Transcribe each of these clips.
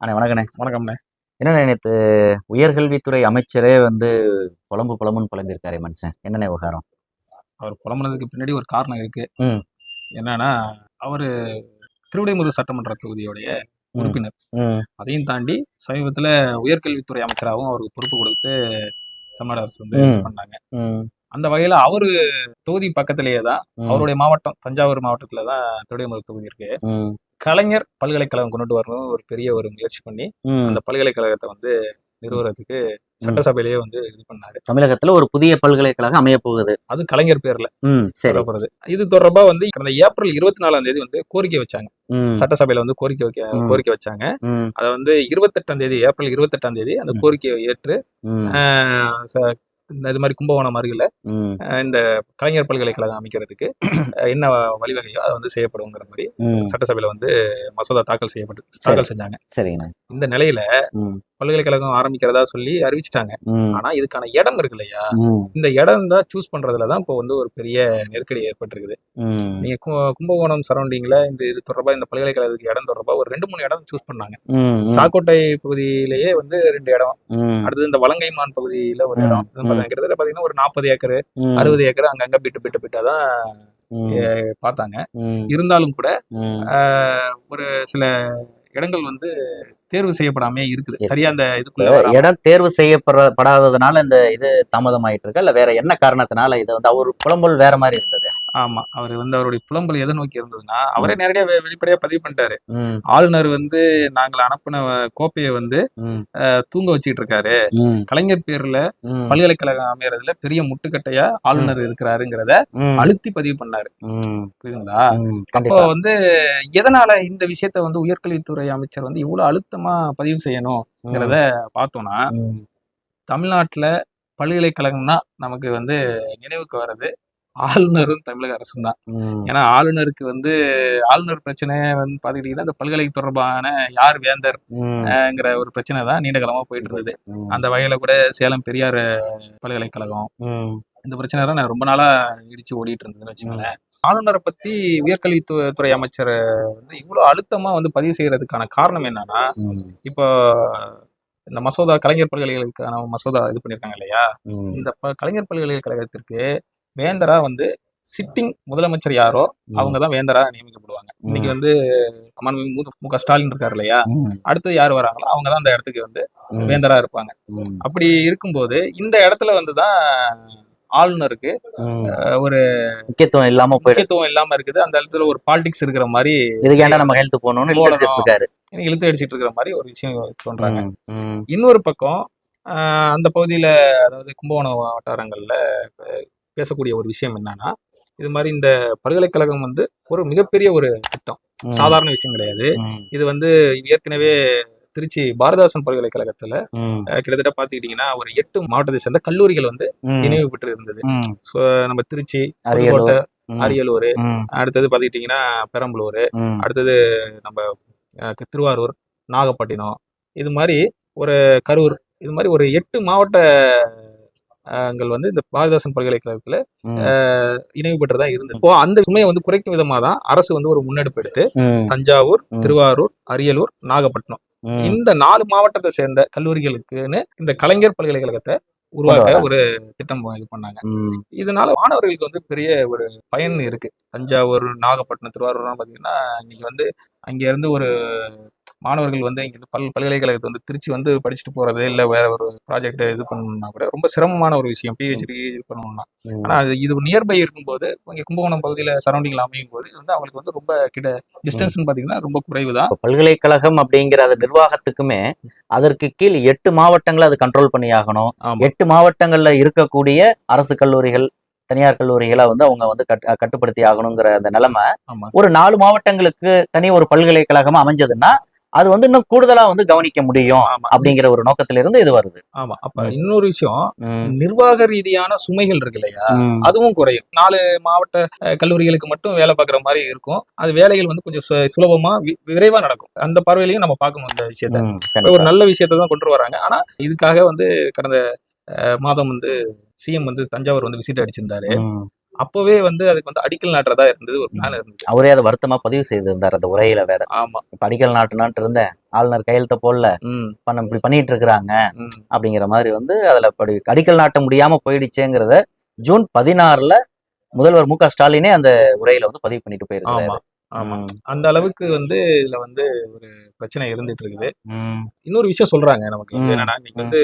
அண்ணே வணக்கண்ணே. வணக்கம்ண்ணே. என்னண்ணே நேற்று உயர்கல்வித்துறை அமைச்சரே வந்து புலம்பு புலம்புன்னு புலம்பியிருக்காரே மனுஷன். என்னண்ணே விவகாரம்? அவர் புலம்புனதுக்கு பின்னாடி ஒரு காரணம் இருக்கு. ம். என்னன்னா அவரு திருவிடைமுது சட்டமன்ற தொகுதியுடைய உறுப்பினர். அதையும் தாண்டி சமீபத்துல உயர்கல்வித்துறை அமைச்சராகவும் அவருக்கு பொறுப்பு கொடுத்து தமிழ்நாடு அரசு வந்து பண்ணாங்க. அந்த வகையில அவரு தொகுதி பக்கத்திலேயே தான் அவருடைய மாவட்டம் தஞ்சாவூர் மாவட்டத்துல தான் திருவிடைமுது தொகுதி இருக்கு. கலைஞர் பல்கலைக்கழகம் கொண்டு வரணும் ஒரு பெரிய ஒரு முயற்சி பண்ணி. அந்த பல்கலைக்கழகத்தை வந்து நிறுவுறதுக்கு சட்டசபையிலேயே வந்து இது பண்ணாரு. தமிழகத்துல ஒரு புதிய பல்கலைக்கழகம் அமைய போகுது. அது கலைஞர் பேர்ல சொல்லப்படுது. இது தொடர்பா வந்து கடந்த ஏப்ரல் இருபத்தி நாலாம் தேதி வந்து கோரிக்கை வச்சாங்க. சட்டசபையில வந்து கோரிக்கை வைக்க. கோரிக்கை வச்சாங்க. அதை வந்து இருபத்தெட்டாம் தேதி ஏப்ரல் இருபத்தெட்டாம் தேதி அந்த. கோரிக்கையை ஏற்று இது மாதிரி கும்பகோணம் அருகில இந்த கலைஞர் பல்கலைக்கழகம் அமைக்கிறதுக்கு என்ன வழிவகையோ அது வந்து செய்யப்படுங்கிற மாதிரி சட்டசபையில வந்து மசோதா தாக்கல் செய்யப்பட்டு தாக்கல் செஞ்சாங்க. சரிங்கண்ணே. இந்த நிலையில பல்கலைக்கழகம் ஆரம்பிக்கிறதா சொல்லி அறிவிச்சிட்டாங்க. ஆனா இதுக்கான இடம் இருக்கு இல்லையா? இந்த இடம் தான் சூஸ் பண்றதுல தான் இப்போ வந்து ஒரு பெரிய நெருக்கடி ஏற்பட்டிருக்குது. நீங்க கும்பகோணம் சரௌண்டிங்ல இந்த இது தொடர்பா இந்த பல்கலைக்கழகத்துக்கு இடம் தொடர்பா ஒரு ரெண்டு மூணு இடம் சூஸ் பண்ணாங்க. சாக்கோட்டை பகுதியிலேயே வந்து ரெண்டு இடம். அடுத்தது இந்த வலங்கைமான் பகுதியில ஒரு இடம். கிட்டத்தட்ட பாத்தீங்கன்னா ஒரு நாற்பது ஏக்கர் அறுபது ஏக்கர் அங்கங்க பிட்டு பிட்டு பிட்டா தான் பார்த்தாங்க. இருந்தாலும் கூட ஒரு சில இடங்கள் வந்து தேர்வு செய்யப்படாமே இருக்குது இருக்கு. சரியா அந்த இதுக்குள்ள. இடம் தேர்வு செய்யப்படாததுனால இந்த இது தாமதமாயிட்டு இருக்கா இல்ல வேற என்ன காரணத்தினால இது வந்து அவர் புலம்பல் வேற மாதிரி இருந்தது ஆமா. அவர் வந்து அவருடைய புலம்பல் எதை நோக்கி இருந்ததுன்னா அவரே நேரடியா வெ- வெளிப்படையா பதிவு பண்ணிட்டாரு. ம். ஆளுநர் வந்து நாங்கள் அனுப்பின கோப்பையை வந்து ம். தூங்க வச்சுக்கிட்டு இருக்காரு ம். கலைஞர் பேர்ல ம். பல்கலைக்கழகம் அமையறதுல பெரிய முட்டுக்கட்டையா ஆளுநர் இருக்கிறாருங்கிறத ம். அழுத்தி பதிவு பண்ணாரு. ம். புரியுதுங்களா? ம். அப்போ கண்டிப்பா. வந்து எதனால இந்த விஷயத்த வந்து உயர்கல்வித்துறை அமைச்சர் வந்து இவ்வளவு அழுத்தமா பதிவு செய்யணுங்கிறத பார்த்தோம்னா ம். தமிழ்நாட்டுல பல்கலைக்கழகம்னா நமக்கு வந்து நினைவுக்கு வர்றது ஆளுநரும் தமிழக அரசும் தான் ஏன்னா ஆளுநருக்கு வந்து ஆளுநர் பிரச்சனை வந்து பாத்துக்கிட்டீங்கன்னா இந்த பல்கலை தொடர்பான யார் வேந்தர்ங்கிற ஒரு பிரச்சனை தான் நீண்ட காலமா போயிட்டு இருந்தது. அந்த வகையில கூட சேலம் பெரியார் பல்கலைக்கழகம் இந்த பிரச்சனை தான் நான் ரொம்ப நாளா இடிச்சு ஓடிட்டு இருந்ததுன்னு வச்சுக்கோங்களேன். ஆளுநரை பத்தி உயர்கல்வித்துறை துறை அமைச்சர் வந்து இவ்வளவு அழுத்தமா வந்து பதிவு செய்யறதுக்கான காரணம் என்னன்னா இப்போ இந்த மசோதா கலைஞர் பல்கலைக்கழகத்துக்கான மசோதா இது பண்ணிருக்காங்க இல்லையா? இந்த கலைஞர் பல்கலைக்கழகத்திற்கு வேந்தரா வந்து சிட்டிங் முதலமைச்சர் யாரோ அவங்க தான் வேந்தரா நியமிக்கப்படுவாங்க. இன்னைக்கு வந்து மு- க ஸ்டாலின் இருக்காரு இல்லையா? அடுத்து யார் வராங்களோ அவங்க தான் அந்த இடத்துக்கு வந்து வேந்தரா இருப்பாங்க. அப்படி இருக்கும்போது இந்த இடத்துல வந்து தான் ஆளுநருக்கு ஒரு முக்கியத்துவம் இல்லாம முக்கியத்துவம் இல்லாம இருக்குது. அந்த இடத்துல ஒரு பாலிடிக்ஸ் இருக்கிற மாதிரி இதுக்கு ஏன்டா நம்ம ஹெல்த் போகணும்னு இருக்காரு. இழுத்து அடிச்சிட்டு இருக்கிற மாதிரி ஒரு விஷயம் சொல்றாங்க. இன்னொரு பக்கம் அந்த பகுதியில அதாவது கும்பகோணம் வட்டாரங்கள்ல பேசக்கூடிய ஒரு விஷயம் என்னன்னா இது மாதிரி இந்த பல்கலைக்கழகம் வந்து ஒரு மிகப்பெரிய ஒரு திட்டம். சாதாரண விஷயம் கிடையாது. இது வந்து ஏற்கனவே திருச்சி பாரதாசன் பல்கலைக்கழகத்துல கிட்டத்தட்ட பாத்துக்கிட்டீங்கன்னா ஒரு எட்டு மாவட்டத்தை சேர்ந்த கல்லூரிகள் வந்து இணைவு பெற்று இருந்தது நம்ம திருச்சி அரியலூர். புதுக்கோட்டை அரியலூர் அடுத்தது பாத்துக்கிட்டீங்கன்னா பெரம்பலூர் அடுத்தது நம்ம திருவாரூர் நாகப்பட்டினம். இது மாதிரி ஒரு கரூர் இது மாதிரி ஒரு எட்டு மாவட்ட ங்கள் வந்து இந்த பாரதாசன் பல்கலைக்கழகத்துல இணைவு பெற்றதா இருந்தது. இப்போ அந்த சுமையை வந்து குறைக்கும் விதமா தான் அரசு வந்து ஒரு முன்னெடுப்பு எடுத்து தஞ்சாவூர். திருவாரூர் அரியலூர் நாகப்பட்டினம். இந்த நாலு மாவட்டத்தை சேர்ந்த கல்லூரிகளுக்குன்னு இந்த கலைஞர் பல்கலைக்கழகத்தை உருவாக்க ஒரு திட்டம் இது பண்ணாங்க. இதனால மாணவர்களுக்கு வந்து பெரிய ஒரு பயன் இருக்கு. தஞ்சாவூர் நாகப்பட்டினம் திருவாரூர்லாம் பாத்தீங்கன்னா இன்னைக்கு வந்து அங்க இருந்து ஒரு மாணவர்கள் வந்து இங்க பல் பல்கலைக்கழகத்தை வந்து திருச்சி வந்து படிச்சுட்டு போறது இல்ல வேற ஒரு ப்ராஜெக்ட் இது பண்ணணும்னா கூட ரொம்ப சிரமமான ஒரு விஷயம் பிஹெச்டி இது பண்ணணும்னா. ம். ஆனா அது இது நியர்பை இருக்கும்போது இங்க கும்பகோணம் பகுதியில சரௌண்டிங்ல அமையும் போது இது வந்து அவங்களுக்கு வந்து ரொம்ப கிட்ட டிஸ்டன்ஸ் பாத்தீங்கன்னா ரொம்ப குறைவு தான் பல்கலைக்கழகம் அப்படிங்கிற அது நிர்வாகத்துக்குமே அதற்கு கீழ் எட்டு மாவட்டங்களை அது கண்ட்ரோல் பண்ணி ஆகணும். எட்டு மாவட்டங்கள்ல இருக்கக்கூடிய அரசு கல்லூரிகள் தனியார் கல்லூரிகளை வந்து அவங்க வந்து கட்- கட்டுப்படுத்தி ஆகணுங்கிற அந்த நிலைமை. ஒரு நாலு மாவட்டங்களுக்கு தனி ஒரு பல்கலைக்கழகமா அமைஞ்சதுன்னா அது வந்து இன்னும் கூடுதலா வந்து கவனிக்க முடியும் அப்படிங்கிற ஒரு நோக்கத்திலிருந்து இது வருது. ஆமா. அப்ப இன்னொரு விஷயம் நிர்வாக ரீதியான சுமைகள் இருக்கு இல்லையா? அதுவும் குறையும். நாலு மாவட்ட கல்லூரிகளுக்கு மட்டும் வேலை பார்க்குற மாதிரி இருக்கும். அது வேலைகள் வந்து கொஞ்சம் சுலபமா விரைவா நடக்கும். அந்த பார்வையிலையும் நம்ம பார்க்கணும் இந்த விஷயத்த. ஒரு நல்ல விஷயத்தை தான் கொண்டு வராங்க. ஆனா இதுக்காக வந்து கடந்த மாதம் வந்து சிஎம் வந்து தஞ்சாவூர் வந்து விசிட் அடிச்சிருந்தாரு. அப்பவே வந்து அதுக்கு வந்து அடிக்கல் நாட்டுறதா இருந்தது ஒரு பிளான் இருந்தது. அவரே அதை வருத்தமா பதிவு செய்திருந்தார் அந்த உரையில வேற. ஆமா. இப்ப அடிக்கல் நாட்டுனான்ட்டு இருந்தேன். ஆளுநர் கையெழுத்த போடல. பண்ண இப்படி பண்ணிட்டு இருக்கிறாங்க. அப்படிங்கிற மாதிரி வந்து அதுல அப்படி அடிக்கல் நாட்ட முடியாம போயிடுச்சேங்கிறத ஜூன் பதினாறுல முதல்வர் மு க ஸ்டாலினே அந்த உரையில வந்து பதிவு பண்ணிட்டு ஆமா. போயிருக்காரு ஆமா. அந்த அளவுக்கு வந்து இதுல வந்து ஒரு பிரச்சனை இருந்துட்டு இருக்குது. இன்னொரு விஷயம் சொல்றாங்க நமக்கு. என்னன்னா இன்னைக்கு வந்து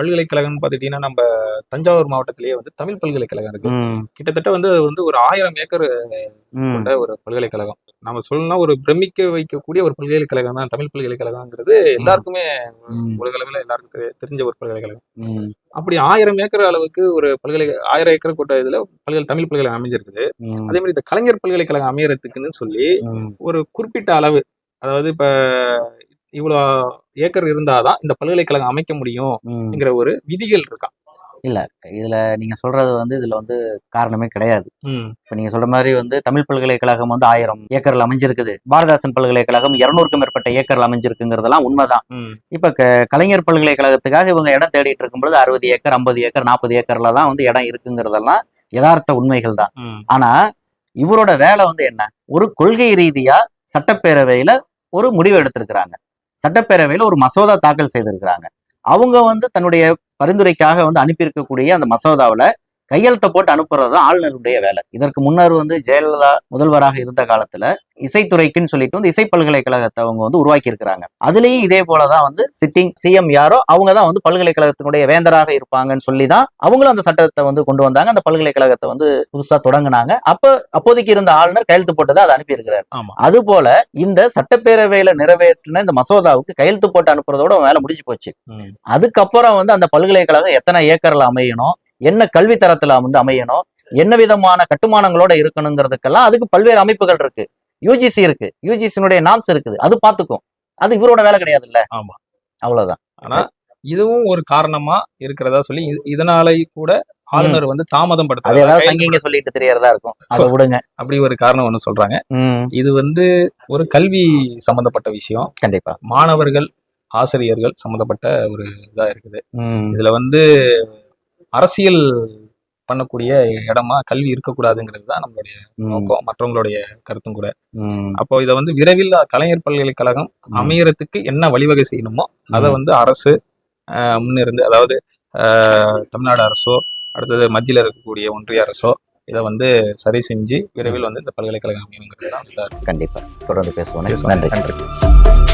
பல்கலைக்கழகம்னு பார்த்துட்டீங்கன்னா நம்ம தஞ்சாவூர் மாவட்டத்திலேயே வந்து தமிழ் பல்கலைக்கழகம் இருக்கு. கிட்டத்தட்ட வந்து வந்து ஒரு ஆயிரம் ஏக்கர். கொண்ட ஒரு பல்கலைக்கழகம் நம்ம சொல்லணும்னா ஒரு பிரமிக்க வைக்கக்கூடிய ஒரு பல்கலைக்கழகம் தான் தமிழ் பல்கலைக்கழகம்ங்கிறது எல்லாருக்குமே ம். உலக அளவில் எல்லாருக்கும் தெரி- தெரிஞ்ச ஒரு பல்கலைக்கழகம். அப்படி ஆயிரம் ஏக்கர் அளவுக்கு ஒரு பல்கலை ஆயிரம் ஏக்கர் கொண்ட இதுல பல்கலை தமிழ் பல்கலைக்கழகம் அமைஞ்சிருக்குது. அதே மாதிரி இந்த கலைஞர் பல்கலைக்கழகம் அமையறதுக்குன்னு சொல்லி. ஒரு குறிப்பிட்ட அளவு அதாவது இப்ப இவ்வளோ ஏக்கர் இருந்தாதான் இந்த பல்கலைக்கழகம் அமைக்க முடியும்ங்கிற. ஒரு விதிகள் இருக்கா? இதுல நீங்க சொல்றது வந்து இதுல வந்து காரணமே கிடையாது. இப்ப நீங்க சொல்ற மாதிரி வந்து தமிழ் பல்கலைக்கழகம் வந்து ஆயிரம் ஏக்கர்ல அமைஞ்சிருக்குது. பாரதாசன் பல்கலைக்கழகம் இருநூறுக்கும் மேற்பட்ட ஏக்கர்ல அமைஞ்சிருக்குங்கிறதெல்லாம் உண்மைதான். இப்ப க- கலைஞர் பல்கலைக்கழகத்துக்காக இவங்க இடம் தேடிட்டு இருக்கும் பொழுது அறுபது ஏக்கர் ஐம்பது ஏக்கர் நாற்பது ஏக்கர்ல தான் வந்து இடம் இருக்குங்கிறதெல்லாம் யதார்த்த உண்மைகள் தான். ஆனா இவரோட வேலை வந்து என்ன? ஒரு கொள்கை ரீதியா சட்டப்பேரவையில ஒரு முடிவு எடுத்திருக்கிறாங்க. சட்டப்பேரவையில ஒரு மசோதா தாக்கல் செய்திருக்கிறாங்க. அவங்க வந்து தன்னுடைய பரிந்துரைக்காக வந்து அனுப்பியிருக்கக்கூடிய அந்த மசோதாவில் கையெழுத்த போட்டு அனுப்புறது தான் ஆளுநருடைய வேலை. இதற்கு முன்னர் வந்து ஜெயலலிதா முதல்வராக இருந்த காலத்துல இசைத்துறைக்குன்னு சொல்லிட்டு வந்து இசை பல்கலைக்கழகத்தை அவங்க வந்து உருவாக்கி இருக்கிறாங்க அதுலயும் இதே போலதான் வந்து சிட்டிங் சிஎம் யாரோ அவங்க தான் வந்து பல்கலைக்கழகத்தினுடைய வேந்தராக இருப்பாங்கன்னு சொல்லி தான் அவங்களும் அந்த சட்டத்தை வந்து கொண்டு வந்தாங்க. அந்த பல்கலைக்கழகத்தை வந்து புதுசா தொடங்குனாங்க. அப்ப அப்போதைக்கு இருந்த ஆளுநர் கையெழுத்து போட்டதை அதை அனுப்பியிருக்கிறார். அது போல இந்த சட்டப்பேரவையில நிறைவேற்றின இந்த மசோதாவுக்கு கையெழுத்து போட்டு அனுப்புறதோட வேலை முடிஞ்சு போச்சு. அதுக்கப்புறம் வந்து அந்த பல்கலைக்கழகம் எத்தனை ஏக்கர்ல அமையணும்? என்ன கல்வி தரத்துல வந்து அமையணும் என்ன விதமான கட்டுமானங்களோட இருக்கணுங்கிறதுக்கெல்லாம் அதுக்கு பல்வேறு அமைப்புகள் இருக்கு. யூஜிசி இருக்கு. யூஜிசினுடைய நாம்ஸ் இருக்குது. அது பாத்துக்கும் அது இவரோட வேலை கிடையாது இல்ல ஆமா. அவ்வளவுதான். ஆனா இதுவும் ஒரு காரணமா இருக்கிறதா சொல்லி இது- இதனால கூட ஆளுநர் வந்து தாமதம் சங்கிங்க சொல்லிட்டு தெரியறதா இருக்கும். அதை விடுங்க. அப்படி ஒரு காரணம் ஒன்று சொல்றாங்க. இது வந்து ஒரு கல்வி சம்பந்தப்பட்ட விஷயம். கண்டிப்பா. மாணவர்கள் ஆசிரியர்கள் சம்பந்தப்பட்ட ஒரு இதா இருக்குது. இதுல வந்து அரசியல் பண்ணக்கூடிய இடமா கல்வி இருக்கக்கூடாதுங்கிறது தான் நம்மளுடைய நோக்கம் மற்றவங்களுடைய கருத்தும் கூட. அப்போ இதை வந்து விரைவில் கலைஞர் பல்கலைக்கழகம். அமையறதுக்கு என்ன வழிவகை செய்யணுமோ அதை. வந்து அரசு முன்னிருந்து அதாவது தமிழ்நாடு அரசோ அடுத்தது மத்தியில் இருக்கக்கூடிய ஒன்றிய அரசோ இதை வந்து சரி செஞ்சு விரைவில் வந்து இந்த பல்கலைக்கழகம் அமையுங்கிறது தான் கண்டிப்பா. தொடர்ந்து பேசுவோம். நன்றி.